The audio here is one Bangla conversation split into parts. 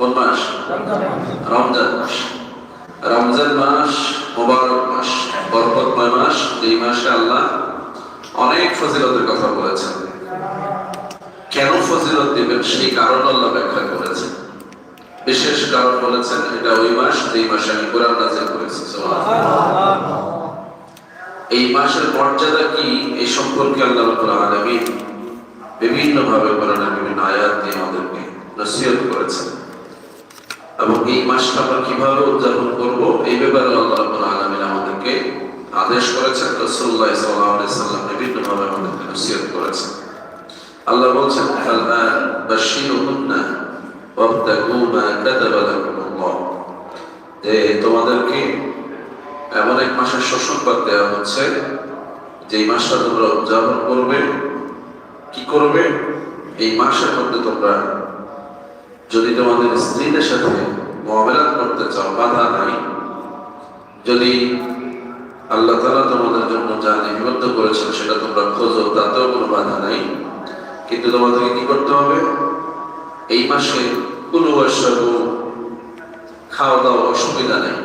কোন মাস? রমজান মাস। রমজান মাস, মোবারক মাস, বরকতময় মাস। এই মাসে আল্লাহ অনেক ফজিলতের কথা বলেছেন। কেন ফজিলত দিবেন? সেই কারণ আল্লাহ ব্যাখ্যা করেছেন। বিশেষ কারণ বলেছেন, এটা ওই মাস, যেই মাসে আমি কোরআন নাজিল করেছি। এই মাসের মর্যাদা কি? এই সম্পর্কে আল্লাহ রাব্বুল আলামিন বিভিন্ন ভাবে কোরআনের বিভিন্ন আয়াত দিয়ে আমাদেরকে নসিহত করেছেন। এবং এই মাসটা আমরা কীভাবে উদযাপন করব, এই ব্যাপারে আল্লাহ রাব্বুল আলামিন আমাদেরকে আদেশ করেছেন, রাসূলুল্লাহ সাল্লাল্লাহু আলাইহি সাল্লাম বিভিন্ন ভাবে আমাদেরকে নসিহত করেছেন। আল্লাহ বলছেন ফালআন বাশশিরুহুন্না ওয়াবতাগু মা কাতাবা লাকুমুল্লাহ। যে তোমাদেরকে এমন এক মাসের সুসংবাদ দেওয়া হচ্ছে যে এই মাসটা তোমরা উদযাপন করবে, কি করবে? এই মাসের মধ্যে তোমরা যদি তোমাদের স্ত্রীদের সাথে মহামেলাত করতে চাও, বাধা নাই। যদি আল্লাহ তালা তোমাদের জন্য যা নিবদ্ধ করেছেন সেটা তোমরা খোঁজো, তাতেও কোনো বাধা নাই। কিন্তু তোমাদেরকে কি করতে হবে? এই মাসে কোনো বৈশাখু খাওয়া দাওয়া অসুবিধা নেই।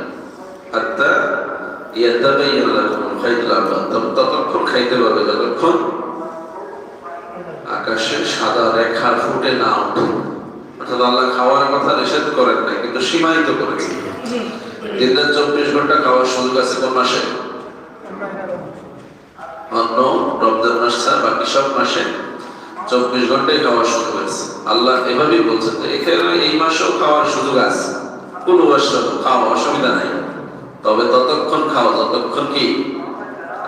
হাত্তা ইয়াতাবাইয়ানা লাকুমুল খাইতুল আবয়াদ তবে ততক্ষণ খাইতে পারবে, যতক্ষণ আকাশে সাদা রেখা ফুটে না ওঠে। অর্থাৎ আল্লাহ খাওয়ার কথা নিষেধ করেন কিন্তু সীমায়িত করেছে দিনের চব্বিশ ঘণ্টা খাওয়ার সুযোগ আছে কোন মাসে? অন্য রমজান মাস ছাড়া বাকি সব মাসে চব্বিশ ঘন্টায় খাওয়ার সুযোগ আছে। আল্লাহ এভাবেই বলছেন যে এখানে এই মাসেও খাওয়ার সুযোগ আছে। কোন খাওয়া অসুবিধা নাই। তবে ততক্ষণ খাও যতক্ষণ কি?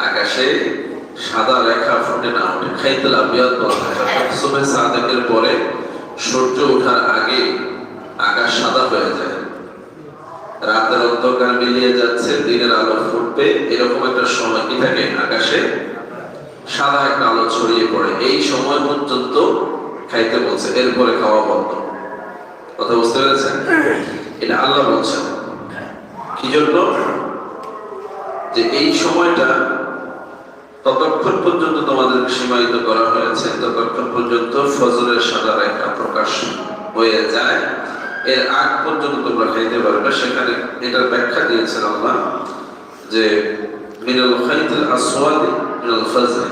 আকাশে সাদা রেখা ফুটে না ওঠে খাইতে সাদেকের পরে সূর্য ওঠার আগে আকাশ সাদা হয়ে যায়। রাতের অন্ধকার মিলিয়ে যাচ্ছে, দিনের আলো ফুটবে। এরকম একটা সময় কি থাকে? আকাশে সাদা একটা আলো ছড়িয়ে পড়ে। এই সময় পর্যন্ত খাইতে বলছে, এরপরে খাওয়া বন্ধ। কথা বুঝতে পেরেছেন? এটা আল্লাহ বলছেন। কি জন্য? যে এই সময়টা ততক্ষণ পর্যন্ত তোমাদের সীমায়িত করা হয়েছে, ততক্ষণ পর্যন্ত ফজরের সাদা রেখা প্রকাশ হয়ে যায়। এর আগ পর্যন্ত তোমরা খাইতে পারবে। সেখানে এটার ব্যাখ্যা দিয়েছেন আল্লাহ যে মিনাল খাইতুল আসওয়াদ মিনাল ফজর।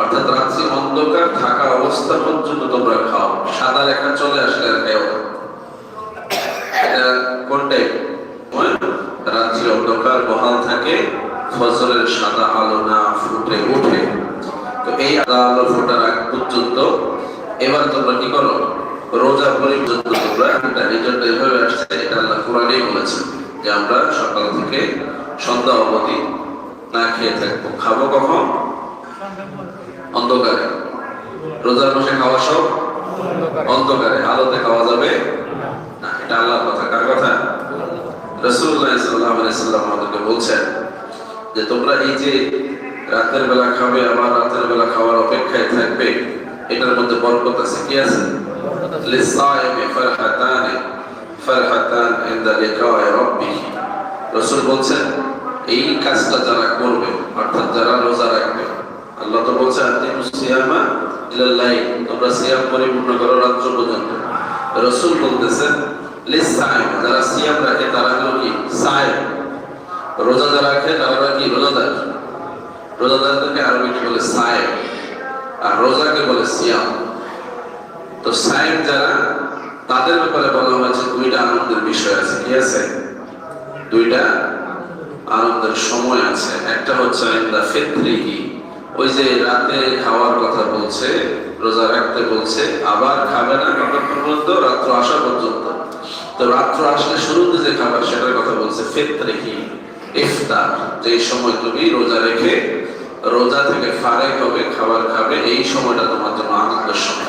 অর্থাৎ রাত্রি অন্ধকার থাকা অবস্থা পর্যন্ত তোমরা খাও। সাদা রেখা চলে আসলে আর খাও এটা কোন টাইপ রাত্রি অন্ধকার বহাল থাকে। ফজরের সাদা আলো না ফুটে ওঠে, তো এই আদা আলো ফোটার আগ পর্যন্ত এবার তোমরা কি করো? রোজা পর্যন্ত তোমরা এই জন্য এভাবে আসছে, এটা আল্লাহ কোরআনেই বলেছে যে আমরা সকাল থেকে সন্ধ্যা অবধি না খেয়ে থাকব। খাব কখন? অন্ধকারে। রোজার মাসে খাওয়া সব? অন্ধকারে। আলোতে খাওয়া যাবে? না, এটা আল্লাহর কথা। কার কথা? রাসূলুল্লাহ সাল্লাল্লাহু আলাইহি আমাদেরকে বলছেন যে তোমরা এই যে রাতের বেলা খাবে, আবার রাতের বেলা খাওয়ার অপেক্ষায় থাকবে, এটার মধ্যে বরকত আছে। কি আছে? লিসাইমি ফারহাতান ফারহাতান ইনদা লিকাই রাব্বিহি। রাসূল বলছেন, এই কাজটা যারা করবে, অর্থাৎ যারা রোজা রাখবে, আল্লাহ তো বলছে, আতিমু সিয়ামা ইলাল লাইল তোমরা সিয়াম পরিপূর্ণ করো রাত্র পর্যন্ত। রাসূল বলতেছেন, লিসাইম যারা সিয়াম রাখে তারা হলো কি? সাইম। রোজা রাখে, তারা কি? রোজাদার রোজাদারদেরকে আরবিতে বলে? সাইম আর রোজাকে বলে সিয়াম। তো সাইম যারা, তাদের ব্যাপারে বলা হয়েছে দুইটা আনন্দের বিষয় আছে। কি আছে? দুইটা আনন্দের সময় আছে। একটা হচ্ছে ইন্দা ফিতরিহি ওই যে রাতে খাওয়ার কথা বলছে, রোজা রাখতে বলছে, আবার খাবে না কতক্ষণ পর্যন্ত? রাত্র আসা পর্যন্ত। তো রাত্র আসলে শুরুতে যে খাবার, সেটার কথা বলছে ফিতরিহি ইফতার, যে সময় তুমি রোজা রেখে রোজা থেকে ফারেক হবে, খাবার খাবে, এই সময়টা তোমার জন্য আনন্দের সময়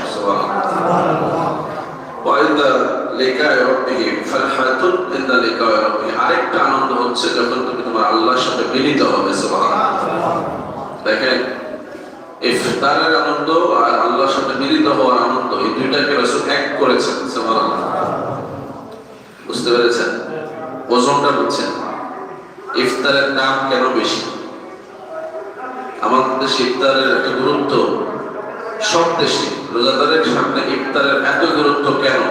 আরেকটা হচ্ছে যখন দেখেন, ইফতারের আনন্দ আর আল্লাহর সাথে মিলিত হওয়ার আনন্দ, এই দুইটাকে রাসূল এক করেছেন বুঝতে পেরেছেন? ওজনটা বুঝছেন? ইফতারের দাম কেন বেশি? আমাদের দেশে ইফতারের একটা গুরুত্ব। সব দেশে রোজাদারের সামনে ইফতারের এত গুরুত্ব কেন?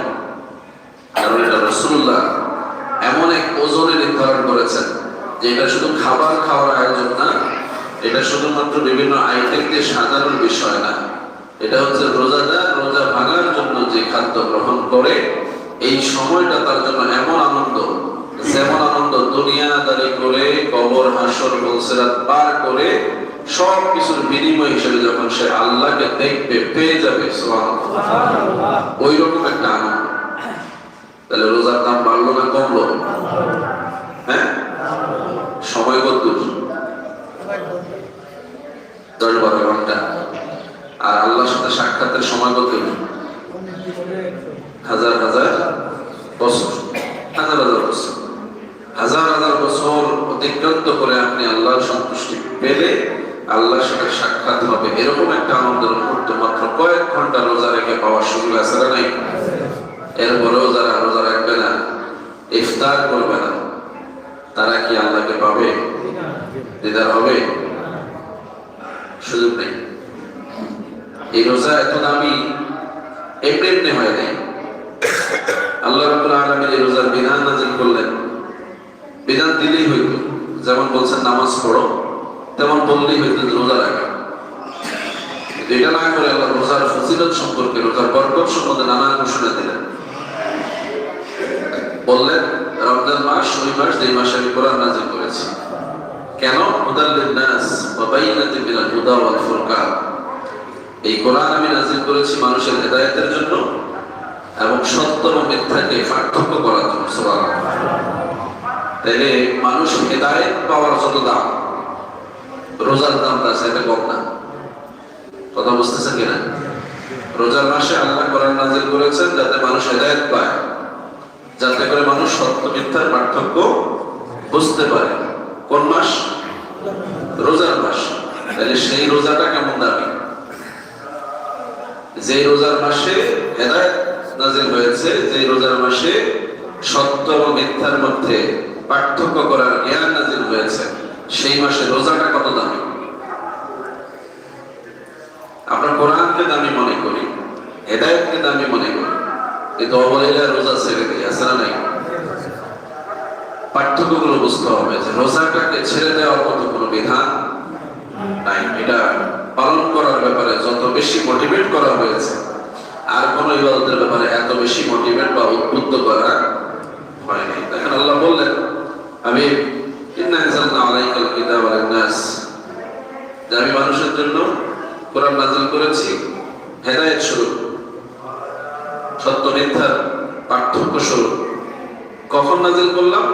কারণ এটা অনেক ওজনে নির্ধারণ করেছেন যে এটা শুধু খাবার খাওয়ার আয়োজন না, এটা শুধুমাত্র বিভিন্ন আইটেম দিয়ে সাজানোর বিষয় না। এটা হচ্ছে রোজাদার রোজা ভাঙার জন্য যে খাদ্য গ্রহণ করে, এই সময়টা তার জন্য এমন আনন্দ। যেমন আনন্দ করে বিনিময় হিসেবে যখন সে পেয়ে একটা আনন্দ। তাহলে রোজার দাম বাড়লো না কমলো? হ্যাঁ? সময় দশ বারো ঘণ্টা। আর আল্লাহর সাথে সাক্ষাতের সময় কত হাজার হাজার বছর হাজার হাজার বছর হাজার হাজার বছর অতিক্রান্ত করে আপনি আল্লাহর সন্তুষ্টি পেলে আল্লাহর সাথে সাক্ষাৎ হবে এরকম একটা আনন্দের মুহূর্ত মাত্র কয়েক ঘণ্টা রোজা রেখে পাওয়ার সুযোগ আছে না নাই এরপরেও যারা রোজা রাখবে না ইফতার করবে না তারা কি আল্লাহকে পাবে দিদার হবে সুযোগ নেই। এই রোজা এত দামি, এমনি এমনি হয় নাই। আল্লাহ রাব্বুল আলামিন এই রোজার বিধান নাযিল করলেন। বিধান দিলেই হইতো। যেমন বলছেন, নামাজ পড়ো, তেমন বললেই হইতো রোজা রাখা। এটা না করে আল্লাহ রোজার ফজিলত সম্পর্কে, রোজার বরকত সম্বন্ধে নানা ঘোষণা দিলেন। বললেন, রমজান মাস ওই মাস, যেই মাসে আমি কোরআন নাযিল করেছি। কেন? হুদাল্লিন নাস ওয়া বাইয়িনাতিন মিনাল হুদা ওয়াল ফুরকান। এই কোরআন আমি নাযিল করেছি মানুষের হেদায়েতের জন্য এবং সত্য ও মিথ্যাকে পার্থক্য করার জন্য, সুবহানাল্লাহ। তাইলে মানুষ হেদায়েত পাওয়ার যত দাম, রোজার দাম তার সাথে কম না। কথা বুঝতেছেন কিনা? রোজার মাসে আল্লাহ কোরআন নাযিল করেছেন যাতে মানুষ হেদায়েত পায়, যাতে করে মানুষ সত্য মিথ্যার পার্থক্য বুঝতে পারে। কোন মাস? রোজার মাস। তাহলে সেই রোজাটা কেমন দামি যে রোজার মাসে হেদায়েত নাজিল হয়েছে যে রোজার মাসে সত্য ও মিথ্যার মধ্যে পার্থক্য করার জ্ঞান নাজিল হয়েছে, সেই মাসে রোজাটা কত দামি? আমরা কোরআনকে দামি মনে করি, হেদায়েতকে দামি মনে করি। কিন্তু অবলীলা রোজা ছেড়ে দিই না নাই? পার্থক্যগুলো বুঝতে হবে যে রোজাটাকে ছেড়ে দেওয়ার মতো কোনো বিধান নাই। এটা পালন করার ব্যাপারে যত বেশি মোটিভেট করা হয়েছে, আর কোন ইবাদতের ব্যাপারে এত বেশি মোটিভেট বা উদ্বুদ্ধ করা হয়নি। দেখেন আল্লাহ বললেন, আমি আমি মানুষের জন্য কোরআন নাযিল করেছি, হেদায়েত স্বরূপ, সত্য মিথ্যার পার্থক্য স্বরূপ। কখন নাজিল করলাম?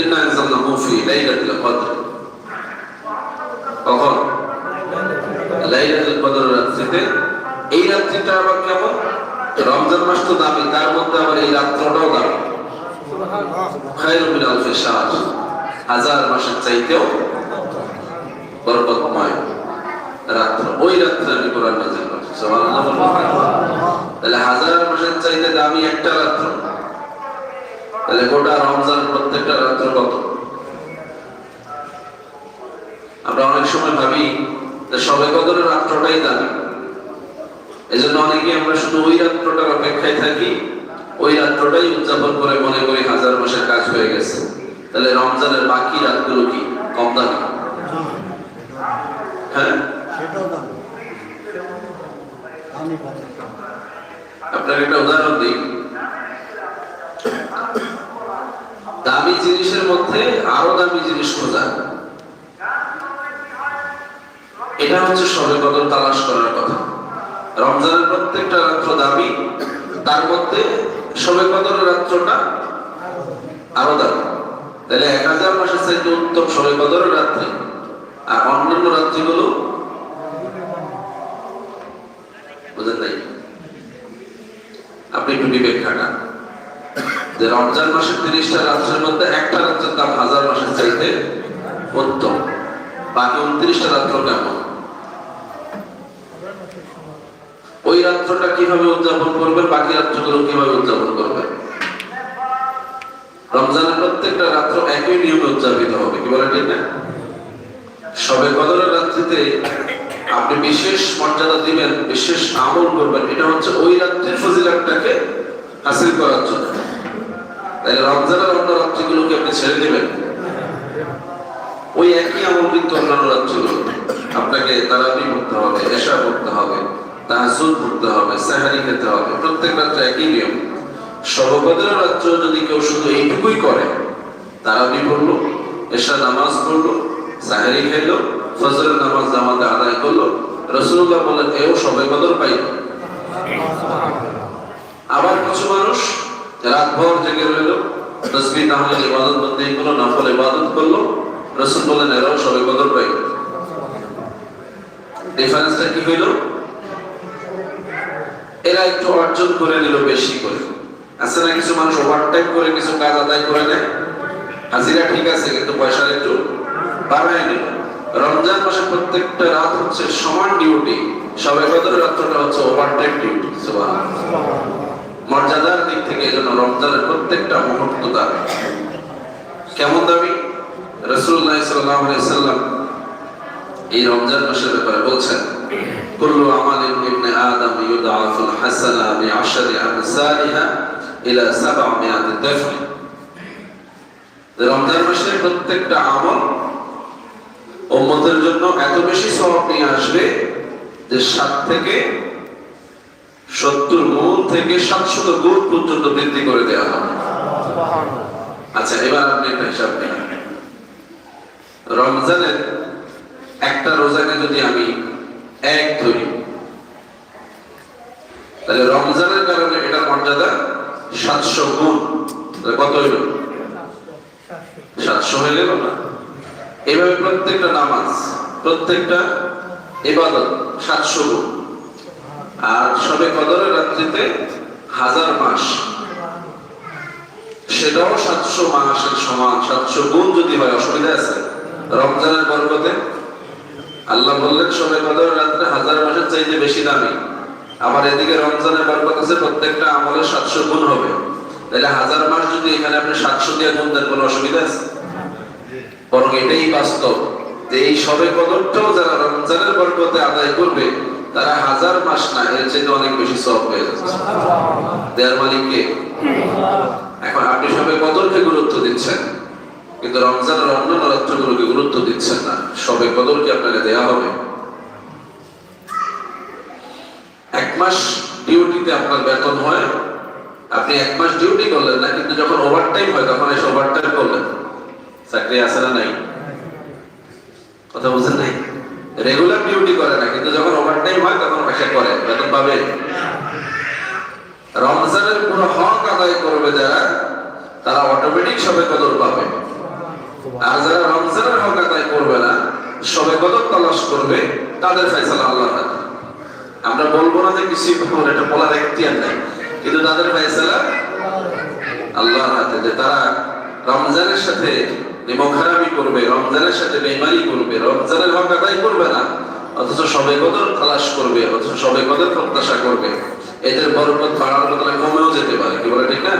ইন্না আনজালনাহু ফি লাইলাতিল কদর কখন লাইলাতুল কদর রাত্রিতে এই রাত্রিটা আবার কেমন? রমজান মাস তো দামি, তার মধ্যে আবার এই রাত্রটাও দামি। হাজার মাসের চাইতেও বরকতময় রাত্র। ওই রাত্রে আমি কোরআন তাহলে হাজার মাসের চাইতে দামি একটা রাত্র। তাহলে গোটা রমজান প্রত্যেকটা রাত্র কত? আমরা অনেক সময় ভাবি যে সবে কদরের রাত্রটাই দামি। এজন্য অনেকে আমরা শুধু ওই রাত্রটার অপেক্ষায় থাকি ওই রাত্রটাই উদযাপন করে মনে করি হাজার মাসের কাজ হয়ে গেছে। তাহলে রমজানের বাকি রাতগুলো কি? কম দামি? হ্যাঁ? আপনাকে একটা উদাহরণ দিই। দামি জিনিসের মধ্যে আরও দামি জিনিস খোঁজা। এটা হচ্ছে সবে কদর তালাশ করার কথা। রমজানের প্রত্যেকটা রাত্র দামি, তার মধ্যে সবে কদরের রাত্রটা আরও দামি। তাহলে এক হাজার মাসের চাইতে উত্তম সবে কদরের রাত্রি, আর অন্যান্য রাত্রিগুলো বুঝেন নাই? আপনি একটু বিবেক খাটান। যে রমজান মাসের তিরিশটা রাত্রের মধ্যে একটা রাত্রের দাম হাজার মাসের চাইতে উত্তম। বাকি উনত্রিশটা রাত্র কেমন? ওই রাত্রটা কীভাবে উদযাপন করবেন, বাকি রাত্রগুলো কীভাবে উদযাপন করবেন? রমজানের প্রত্যেকটা রাত্র একই নিয়মে উদযাপিত হবে, কি বলে ঠিক না? সবে কদরের রাত্রিতে আপনি বিশেষ মর্যাদা দিবেন, বিশেষ আমল করবেন, এটা হচ্ছে ওই রাত্রির ফজিলাতটাকে হাসিল করার জন্য। তাহলে রমজানের অন্য রাত্রিগুলোকে আপনি ছেড়ে দিবেন? ওই একই আমল কিন্তু অন্যান্য রাত্রিগুলো আপনাকে তারাবি পড়তে হবে, এশা পড়তে হবে তাহাজুদ পড়তে হবে, সাহারি খেতে হবে, প্রত্যেক রাত্রে একই নিয়ম। সর্বকদের রাত্র যদি কেউ শুধু এইটুকুই করে, তারাবি পড়ল এশা নামাজ পড়ল, সাহারি খেলো, ফজরের নামাজ জামাতে আদায় করল রসুল্লাহ বললেন, এও সবে কদর পাইল আবার কিছু মানুষ রাত ভর জেগে রইল। তসবি তাহলে ইবাদত বন্দী করল নফল ইবাদত করল। রসুল বললেন এরাও সবে কদর পাইল ডিফারেন্সটা কি হইল? এরা একটু অর্জন করে নিল, বেশি করে। আছে না কিছু মানুষ ওভারটাইম করে, কিছু কাজ আদায় করে নেয়? হাজিরা ঠিক আছে, কিন্তু পয়সা একটু বাড়ায় নিল। রমজান মাসে প্রত্যেকটা রাত হচ্ছে সমান ডিউটি সবে কদর রাত্রটা হচ্ছে ওভারটাইম ডিউটি মর্যাদার দিক থেকে এজন্য রমজানের প্রত্যেকটা মুহূর্ত দাবি কেমন দাবি রসুল্লাহ সাল্লাম এই রমজান মাসের ব্যাপারে বলছেন জন্য এত বেশি সওয়াব নিয়ে আসবে যে সাত থেকে সত্তর গুণ থেকে সাতশত গুণ পর্যন্ত বৃদ্ধি করে দেওয়া হবে আচ্ছা এবার আপনি একটা হিসাব নেন। রমজানের একটা রোজাকে যদি আমি এক ধরি, তাহলে রমজানের কারণে এটা মর্যাদা সাতশো গুণ। কত হইল? সাতশো হয়ে গেল না? এভাবে প্রত্যেকটা নামাজ, প্রত্যেকটা ইবাদত সাতশো গুণ। আর সবে কদরের রাত্রিতে হাজার মাস। সেটাও সাতশো মাসের সমান, সাতশো গুণ যদি হয়, অসুবিধা আছে। রমজানের বরকতে আল্লাহ বললেন, সবে কদরের রাত্রে হাজার মাসের চাইতে বেশি দামি। আমার এদিকে রমজানের বরকত আছে, প্রত্যেকটা আমলের সাতশো গুণ হবে। তাহলে হাজার মাস যদি এখানে আপনি সাতশো দিয়ে গুণ দেন, কোনো অসুবিধা আছে? বরং এটাই বাস্তব যে এই সবে কদরটাও যারা রমজানের বরকতে আদায় করবে তারা হাজার মাস না, এর চেয়ে অনেক বেশি সব হয়ে যাচ্ছে। দেয়ার মালিককে এখন আপনি সবে কদরকে গুরুত্ব দিচ্ছেন, কিন্তু রমজানের অন্যান্য রাত্রগুলোকে গুরুত্ব দিচ্ছেন না। সবে কদরকে আপনাকে দেয়া হবে। এক মাস ডিউটিতে আপনার বেতন হয়, আপনি এক মাস ডিউটি করলেন না, কিন্তু যখন ওভার টাইম হয়, তখন এসে ওভার টাইম করলেন। চাকরি আছে না নাই? কথা বুঝেন হয় করে, বেতন পাবে? রমজানের পুরো হক আদায় করবে যারা, তারা অটোমেটিক সবে কদর পাবে। আর যারা রমজানের হক আদায় করবে না, সবে কদর তালাশ করবে, তাদের ফেসলা আল্লাহর হাতে। আমরা বলব না যে কিছু এটা বলার এখতিয়ার নাই, কিন্তু তাদের ফেসলা আল্লাহর হাতে, যে তারা রমজানের সাথে নিমখারামি করবে, রমজানের সাথে বেমারি করবে, রমজানের হক আদায় করবে না, অথচ সবে কদর তালাশ করবে, অথচ সবে কদর প্রত্যাশা করবে। এদের বরকত বাড়ার বদলে কমেও যেতে পারে, কি বলে ঠিক না?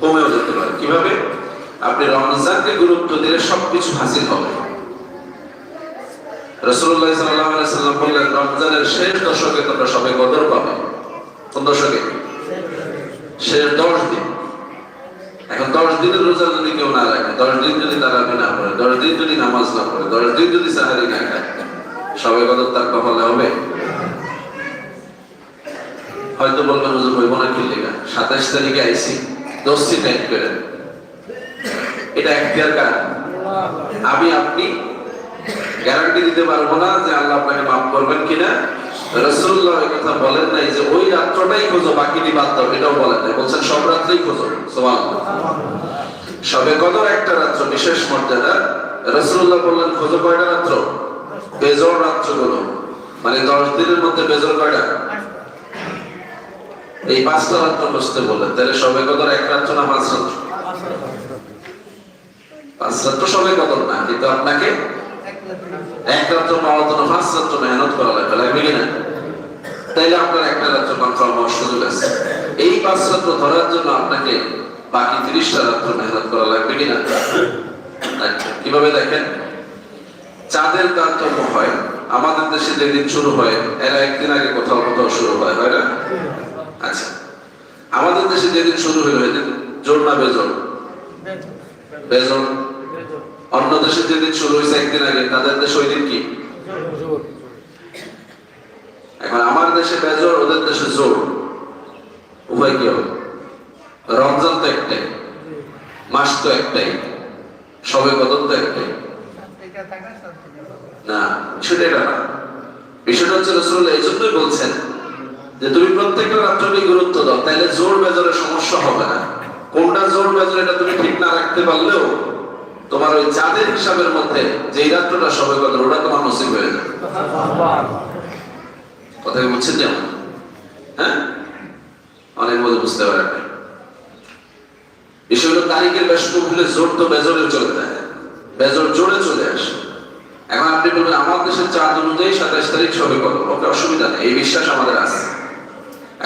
কমেও যেতে পারে। কীভাবে? আপনি রমজানকে গুরুত্ব দিলে সবকিছু হাসিল হবে। রসুল্লাহ সাল্লাহ সাল্লাম বললেন, রমজানের শেষ দশকে তোমরা সবে কদর পাবে। কোন দশকে? শেষ দশ দিন। এখন দশ দিনের রোজা যদি কেউ না রাখে, দশ দিন যদি তারা না পড়ে দশ দিন যদি নামাজ না পড়ে, দশ দিন যদি সাহারি না খায় সবে কদর তার কপালে হবে? হয়তো বলবেন হুজুর হইব না কি লেখা? সাতাশ তারিখে আইসি দশটি টাইপ করে। এটা এখতিয়ার কার? আমি আপনি। গ্যারান্টি দিতে পারব না যে আল্লাহ আপনাকে মাফ করবেন কিনা। রসুল্লাহ কথা বলেন নাই যে ওই রাত্রটাই খোঁজো, বাকিটি বাদ দাও, এটাও বলেন নাই। বলছেন, সব রাত্রেই খোঁজো। সবে কদর একটা রাত্র, বিশেষ মর্যাদা। রসুল্লাহ বললেন, খোঁজো কয়টা রাত্র? বেজর রাত্রগুলো মানে দশ দিনের মধ্যে বেজর কয়টা? এই পাঁচটা রাত্র বসতে বললেন তাহলে সবে কদর এক রাত্র না পাঁচ রাত্র পাঁচ রাত্র সবে কদর না? কিন্তু আপনাকে এক রাত্র পাওয়ার জন্য পাঁচ রাত্র মেহনত করা লাগবে লাগবে কিনা তাইলে আপনার একটা রাত্র কনফার্ম হওয়ার সুযোগ আছে। এই পাঁচ রাত্র ধরার জন্য আপনাকে বাকি তিরিশটা রাত্র মেহনত করা লাগবে কিনা কীভাবে দেখেন? চাঁদের তারতম্য হয়, আমাদের দেশে যেদিন শুরু হয়, এরা একদিন আগে কোথাও কোথাও শুরু হয় হয় না? আচ্ছা। আমাদের দেশে যেদিন শুরু হলো এদিন জোর না বেজোর? বেজন অন্য দেশে যেদিন শুরু হয়েছে একদিন আগে, তাদের দেশে ওই দিন কি? এখন আমার দেশে বেজর, ওদের দেশে জোর। উভয় কি হবে? রমজান তো একটাই, মাস তো একটাই, সবে কদম তো একটাই। না, বিষয়টা না। বিষয়টা হচ্ছে রসুল এই জন্যই বলছেন যে তুমি প্রত্যেকটা গুরুত্ব দাও তাহলে জোর সমস্যা হবে না। কোনটা জোর এটা তুমি ঠিক না রাখতে পারলেও তোমার ওই চাঁদের হিসাবের মধ্যে যে রাত্রটা সবে কদর ওটা তোমার নসিব হয়ে যাবে। কথা বুঝছেন যেমন হ্যাঁ? অনেক মধ্যে বুঝতে পারে আপনি। বিষয় হলো তারিখের ব্যস্ত হলে জোর তো বেজরে চলে যায়। বেজর জোরে চলে আসে। এখন আপনি বলবেন, আমার দেশের চাঁদ অনুযায়ী সাতাশ তারিখ সবে কত ওকে, অসুবিধা নেই, এই বিশ্বাস আমাদের আছে।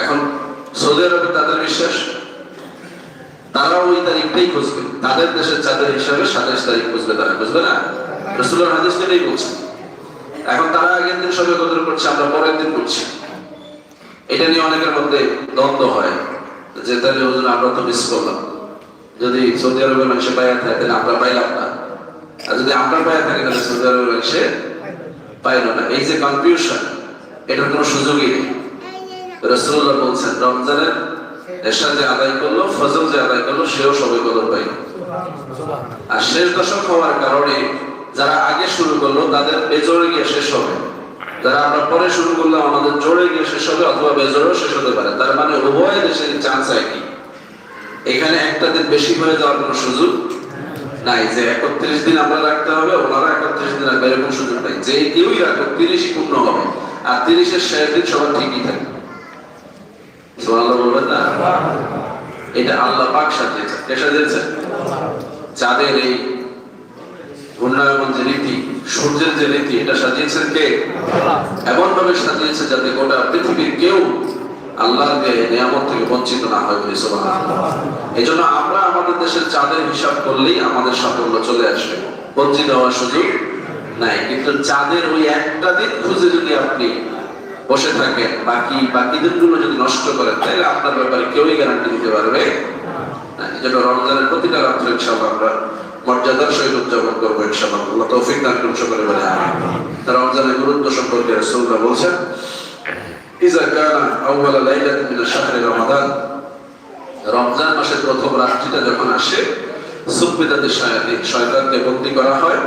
এখন সৌদি আরবে তাদের বিশ্বাস? তারাও ওই তারিখটাই খুঁজবে। তাদের দেশের চাঁদের হিসাবে সাতাশ তারিখ খুঁজবে তারা, বুঝবে না? রসুল্লাহ হাদিস এটাই বলছে। এখন তারা আগের দিন সবে কদর করছে, আমরা পরের দিন করছি। এটা নিয়ে অনেকের মধ্যে দ্বন্দ্ব হয় যে, তাহলে আমরা তো মিস করলাম। যদি সৌদি আরবের মানুষে পাইয়া থাকে, তাহলে আমরা পাইলাম না। আর যদি আমরা পাইয়া থাকি তাহলে সৌদি মানুষে পাইল না। এই যে কনফিউশন এটার কোনো সুযোগই নেই। রসুল্লাহ বলছেন রমজানের এরশাদ যে আদায় করল ফজল যে আদায় করল সেও সবে কদর পাইল আর শেষ দশক হওয়ার কারণে যারা আগে শুরু করল তাদের বেজোরে গিয়ে শেষ হবে। যারা আমরা পরে শুরু করলাম আমাদের জোরে গিয়ে শেষ হবে অথবা বেজোরেও শেষ হতে পারে। তার মানে উভয় দেশের চান্স একই। এখানে একটা দিন বেশি হয়ে যাওয়ার কোনো সুযোগ নাই, যে একত্রিশ দিন আমরা রাখতে হবে, ওনারা একত্রিশ দিন রাখবে, এরকম সুযোগ নাই। যে কেউই পূর্ণ হবে, আর তিরিশের শেষ দিন সবার ঠিকই বলবেন না? এটা আল্লাহ পাক কে চাঁদের এই ঘূর্ণায়মান যে রীতি সূর্যের যে রীতি এটা সাজিয়েছেন কে? এমন ভাবে সাজিয়েছে যাতে গোটা পৃথিবীর কেউ আল্লাহর যে নিয়ামত থেকে বঞ্চিত না হয় বলে এই জন্য আমরা আমাদের দেশের চাঁদের হিসাব করলেই আমাদের সাফল্য চলে আসবে। বঞ্চিত হওয়ার সুযোগ নাই। কিন্তু চাঁদের ওই একটা দিন খুঁজে যদি আপনি বসে থাকেন বাকি বাকি দিনগুলো যদি নষ্ট করেন তাহলে আপনার ব্যাপারে কেউই গ্যারান্টি দিতে পারবে না। এই জন্য রমজানের প্রতিটা রাত্রে ইনশাআল্লাহ আমরা মর্যাদার সহিত উদযাপন করব ইনশাআল্লাহ। আল্লাহ তৌফিক দান করুন সকলে বলে। রমজানের গুরুত্ব সম্পর্কে রাসূলুল্লাহ বলছেন ইজা কানা আউয়ালা লাইলাতিন মিন শাহরি রমাদান রমজান মাসের প্রথম রাত্রিটা যখন আসে সুবিদাতে শয়তানকে বন্দী করা হয়